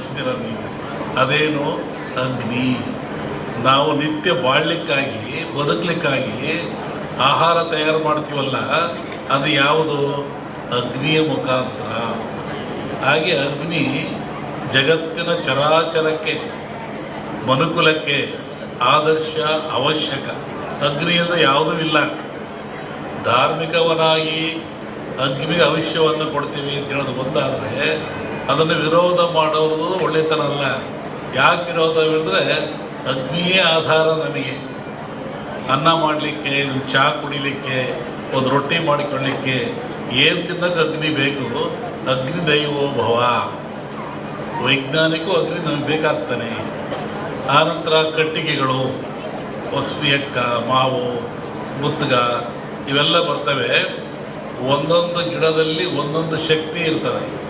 ಹಚ್ಚಿದಿರ ನೀವು ಅದೇನು? ಅಗ್ನಿ. ನಾವು ನಿತ್ಯ ಬಾಳ್ಲಿಕ್ಕಾಗಿ ಬದುಕಲಿಕ್ಕಾಗಿ ಆಹಾರ ತಯಾರು ಮಾಡ್ತೀವಲ್ಲ, ಅದು ಯಾವುದು? ಅಗ್ನಿಯ ಮುಖಾಂತರ. ಹಾಗೆ ಅಗ್ನಿ ಜಗತ್ತಿನ ಚರಾಚರಕ್ಕೆ, ಮನುಕುಲಕ್ಕೆ ಆದರ್ಶ, ಅವಶ್ಯಕ. ಅಗ್ನಿಯಿಂದ ಯಾವುದೂ ಇಲ್ಲ. ಧಾರ್ಮಿಕವನಾಗಿ ಅಗ್ನಿಗೆ ಅವಶ್ಯವನ್ನು ಕೊಡ್ತೀವಿ ಅಂತ ಹೇಳೋದು ಒಂದಾದರೆ ಅದನ್ನು ವಿರೋಧ ಮಾಡೋದು ಒಳ್ಳೆತನ ಅಲ್ಲ. ಯಾಕೆ ವಿರೋಧ ಹೇಳಿದ್ರೆ, ಅಗ್ನಿಯೇ ಆಧಾರ ನಮಗೆ. ಅನ್ನ ಮಾಡಲಿಕ್ಕೆ ಚಹಾ ಕುಡಿಲಿಕ್ಕೆ, ಒಂದು ರೊಟ್ಟಿ ಮಾಡಿಕೊಳ್ಳಿಕ್ಕೆ ಏನು ತಿನ್ನಕ್ಕೆ ಅಗ್ನಿ ಬೇಕು? ಅಗ್ನಿ ದೈವೋ ಭವ. ವೈಜ್ಞಾನಿಕೂ ಅಗ್ನಿ ನಮಗೆ ಬೇಕಾಗ್ತಾನೆ. ಆನಂತರ ಕಟ್ಟಿಗೆಗಳು ವಸ್ತಿಯಕ್ಕ ಮಾವು ಮುತ್ತಗ ಇವೆಲ್ಲ ಬರ್ತವೆ. ಒಂದೊಂದು ಗಿಡದಲ್ಲಿ ಒಂದೊಂದು ಶಕ್ತಿ ಇರ್ತದೆ.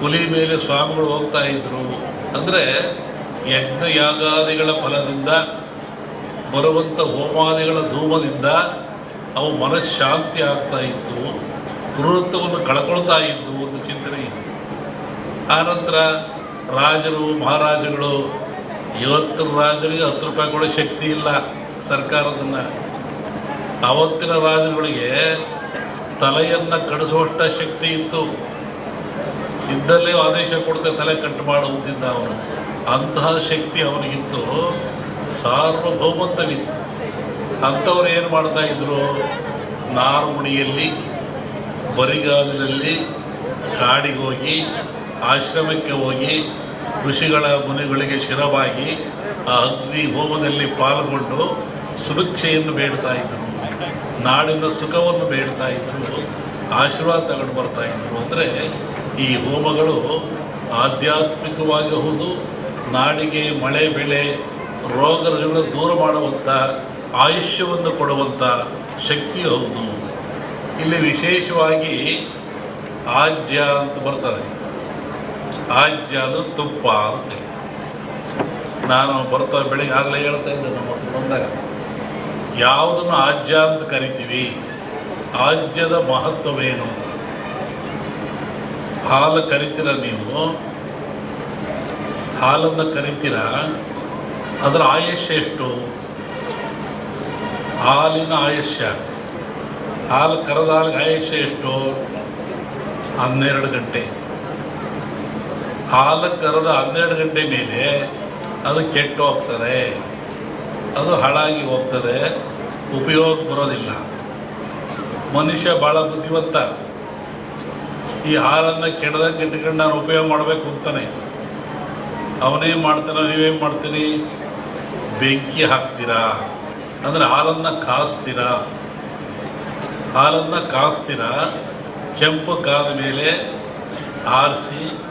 ಹುಲಿ ಮೇಲೆ ಸ್ವಾಮಿಗಳು ಹೋಗ್ತಾ ಇದ್ರು ಅಂದರೆ ಯಜ್ಞ ಯಾಗಾದಿಗಳ ಫಲದಿಂದ ಬರುವಂಥ ಹೋಮಾದಿಗಳ ಧೂಮದಿಂದ ಅವು ಮನಃಶಾಂತಿ ಆಗ್ತಾ ಇತ್ತು ಪುರುತ್ವವನ್ನು ಕಳ್ಕೊಳ್ತಾ ಇದ್ದು ಒಂದು ಚಿಂತನೆ ಇದೆ. ಆನಂತರ ರಾಜರು, ಮಹಾರಾಜಗಳು ಇವತ್ತಿನ ರಾಜರಿಗೆ ಹತ್ತು ರೂಪಾಯಿ ಕೊಡೋ ಶಕ್ತಿ ಇಲ್ಲ ಸರ್ಕಾರದನ್ನು. ಆವತ್ತಿನ ರಾಜರುಗಳಿಗೆ ತಲೆಯನ್ನು ಕಡಿಸುವಷ್ಟ ಶಕ್ತಿ ಇತ್ತು. ಇದ್ದಲ್ಲೇ ಆದೇಶ ಕೊಡ್ತೆ ತಲೆ ಕಟ್ಟು ಮಾಡುವಂತಿದ್ದ ಅವನು. ಅಂತಹ ಶಕ್ತಿ ಅವನಿಗಿತ್ತು. ಸಾರ್ವಭೌಮತ್ವವಿತ್ತು. ಅಂಥವ್ರು ಏನು ಮಾಡ್ತಾ ಇದ್ರು? ನಾರ್ಮುಣಿಯಲ್ಲಿ ಬರಿಗಾಲಿನಲ್ಲಿ ಕಾಡಿಗೆ ಹೋಗಿ, ಆಶ್ರಮಕ್ಕೆ ಹೋಗಿ, ಋಷಿಗಳ ಮುನಿಗಳಿಗೆ ಶಿರವಾಗಿ ಆ ಅಗ್ನಿ ಹೋಮದಲ್ಲಿ ಪಾಲ್ಗೊಂಡು ಸುಭಿಕ್ಷೆಯನ್ನು ಬೇಡ್ತಾ ಇದ್ರು. ನಾಡಿನ ಸುಖವನ್ನು ಬೇಡ್ತಾ ಇದ್ರು. ಆಶೀರ್ವಾದ ತಗೊಂಡು ಬರ್ತಾ ಇದ್ರು. ಅಂದರೆ ಈ ಹೋಮಗಳು ಆಧ್ಯಾತ್ಮಿಕವಾಗಿ ಹೌದು ನಾಡಿಗೆ ಮಳೆ ಬೆಳೆ ರೋಗ ರುಜಿನ ದೂರ ಮಾಡುವಂಥ ಆಯುಷ್ಯವನ್ನು ಕೊಡುವಂಥ ಶಕ್ತಿ ಹೌದು. ಇಲ್ಲಿ ವಿಶೇಷವಾಗಿ ಆಜ್ಯ ಅಂತ ಬರ್ತದೆ. ಆಜ್ಯ ಅದು ತುಪ್ಪ ಅಂತೇಳಿ ನಾನು ಬರ್ತಾ ಬೆಳಿಗ್ಗೆ ಆಗಲೇ ಹೇಳ್ತಾ ಇದ್ದೆ ನಮ್ಮ ಹತ್ರ ಬಂದಾಗ. ಯಾವುದನ್ನು ಆಜ್ಯ ಅಂತ ಕರಿತೀವಿ? ಆಜ್ಯದ ಮಹತ್ವವೇನು? ಹಾಲು ಕರಿತೀರ ನೀವು? ಹಾಲನ್ನು ಕರಿತೀರ? ಅದರ ಆಯುಷ್ಯ ಎಷ್ಟು? ಹಾಲಿನ ಆಯುಷ್ಯ ಹಾಲು ಕರೆದ ಆಯುಷ್ಯ ಎಷ್ಟು? ಹನ್ನೆರಡು ಗಂಟೆ. ಹಾಲು ಕರೆದ ಹನ್ನೆರಡು ಗಂಟೆ ಮೇಲೆ ಅದು ಕೆಟ್ಟು ಹೋಗ್ತದೆ. ಅದು ಹಾಳಾಗಿ ಹೋಗ್ತದೆ. ಉಪಯೋಗ ಬರೋದಿಲ್ಲ. ಮನುಷ್ಯ ಭಾಳ ಬುದ್ಧಿವಂತ. ಈ ಹಾಲನ್ನು ಕೆಡದಂಗೆ ಇಟ್ಕೊಂಡು ನಾನು ಉಪಯೋಗ ಮಾಡಬೇಕು ಅಂತಾನೆ. ಅವನೇನು ಮಾಡ್ತಾನೆ ನೀವೇನು ಮಾಡ್ತೀರಿ ಬೆಂಕಿ ಹಾಕ್ತೀರಾ? ಅಂದರೆ ಹಾಲನ್ನು ಕಾಸ್ತೀರಾ? ಹಾಲನ್ನು ಕಾಸ್ತೀರಾ? ಕೆಂಪು ಕಾದ ಮೇಲೆ ಆರಿಸಿ